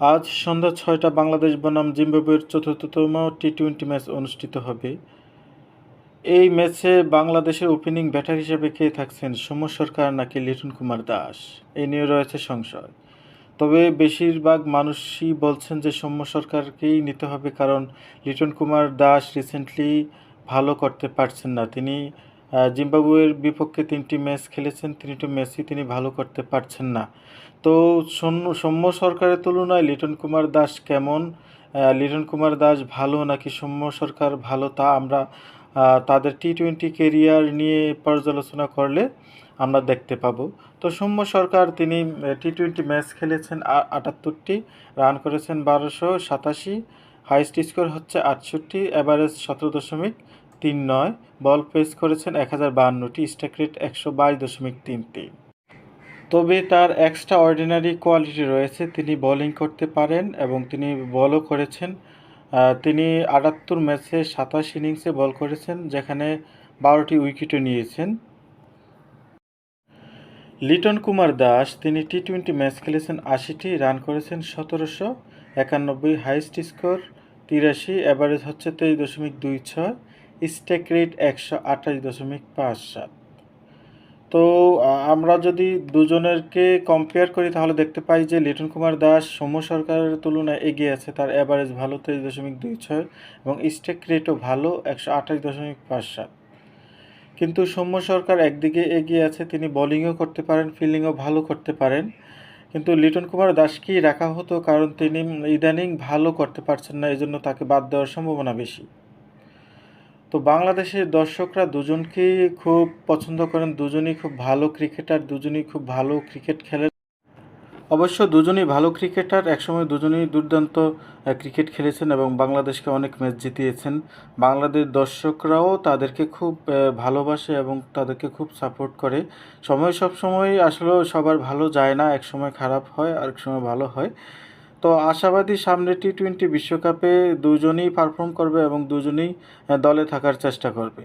আজ সন্ধ্যা ছয়টা বাংলাদেশ বনাম জিম্বাবুয়ের চতুর্থতম টি টোয়েন্টি ম্যাচ অনুষ্ঠিত হবে। এই ম্যাচে বাংলাদেশের ওপেনিং ব্যাটার হিসেবে কে থাকছেন সৌম্য সরকার নাকি লিটন কুমার দাস? এই নিয়ে রয়েছে সংশয়। তবে বেশিরভাগ মানুষই বলছেন যে সৌম্য সরকারকেই নিতে হবে কারণ লিটন কুমার দাস রিসেন্টলি ভালো করতে পারছেন না। তিনি জিম্বাবুয়ের বিপক্ষে তিনটি ম্যাচ খেলেছেন, তিনটি ম্যাচই তিনি ভালো করতে পারছেন না। তো সৌম্য- সরকারের তুলনায় লিটন কুমার দাস কেমন? লিটন কুমার দাস ভালো নাকি সৌম্য সরকার ভালো তা আমরা তাদের টি টোয়েন্টি কেরিয়ার নিয়ে পর্যালোচনা করলে আমরা দেখতে পাবো। তো সৌম্য সরকার, তিনি টি টোয়েন্টি ম্যাচ খেলেছেন আটাত্তরটি, রান করেছেন বারোশো সাতাশি, হাইস্ট স্কোর হচ্ছে আটষট্টি অ্যাভারেজ সতেরো দশমিক তিন নয়, বল পেস করেছেন এক হাজার বাহান্নটি স্ট্রাইক রেট একশো বাইশ দশমিক তিন তিন। তবে তার এক্সট্রা অর্ডিনারি কোয়ালিটি রয়েছে, তিনি বোলিং করতে পারেন এবং তিনি বলও করেছেন তিনি আটাত্তর ম্যাচে সাতাশ ইনিংসে বল করেছেন, যেখানে বারোটি উইকেটও নিয়েছেন। লিটন কুমার দাস, তিনি টি টোয়েন্টি ম্যাচ খেলেছেন আশিটি, রান করেছেন সতেরোশো একানব্বই হাইস্ট স্কোর তিরাশি অ্যাভারেজ হচ্ছে তেইশ দশমিক দুই ছয়। স্টেক রেট একশো আঠাশ দশমিক পাঁচ সাত। তো আমরা যদি দুজনেরকে কম্পেয়ার করি, তাহলে দেখতে পাই যে লিটন কুমার দাস, সৌম্য সরকারের তুলনায় এগিয়ে আছে, তার অ্যাভারেজ ভালো তেইশ দশমিক দুই ছয় এবং স্টেক রেটও ভালো একশো আঠাশ দশমিক পাঁচ সাত। কিন্তু সৌম্য সরকার একদিকে এগিয়ে আছে, তিনি বোলিংও করতে পারেন ফিল্ডিংও ভালো করতে পারেন। কিন্তু লিটন কুমার দাসকেই রাখা হতো, কারণ তিনি ইদানিং ভালো করতে পারছেন না এই জন্য তাকে বাদ দেওয়ার সম্ভাবনা বেশি। তো বাংলাদেশের দর্শকরা দুজনকেই খুব পছন্দ করেন, দুজনই খুব ভালো ক্রিকেটার, দুজনই খুব ভালো ক্রিকেট খেলেন অবশ্য দুজনই ভালো ক্রিকেটার, একসময় দুজনেই দুর্দান্ত ক্রিকেট খেলেছেন এবং বাংলাদেশকে অনেক ম্যাচ জিতিয়েছেন। বাংলাদেশ দর্শকরাও তাদেরকে খুব ভালোবাসে এবং তাদেরকে খুব সাপোর্ট করে। সময় সব সময় আসলে সবার ভালো যায় না এক সময় খারাপ হয় আর এক সময় ভালো হয়। তো আশাবাদী সামনে টি টোয়েন্টি বিশ্বকাপে দুজনেই পারফর্ম করবে এবং দুজনেই দলে থাকার চেষ্টা করবে।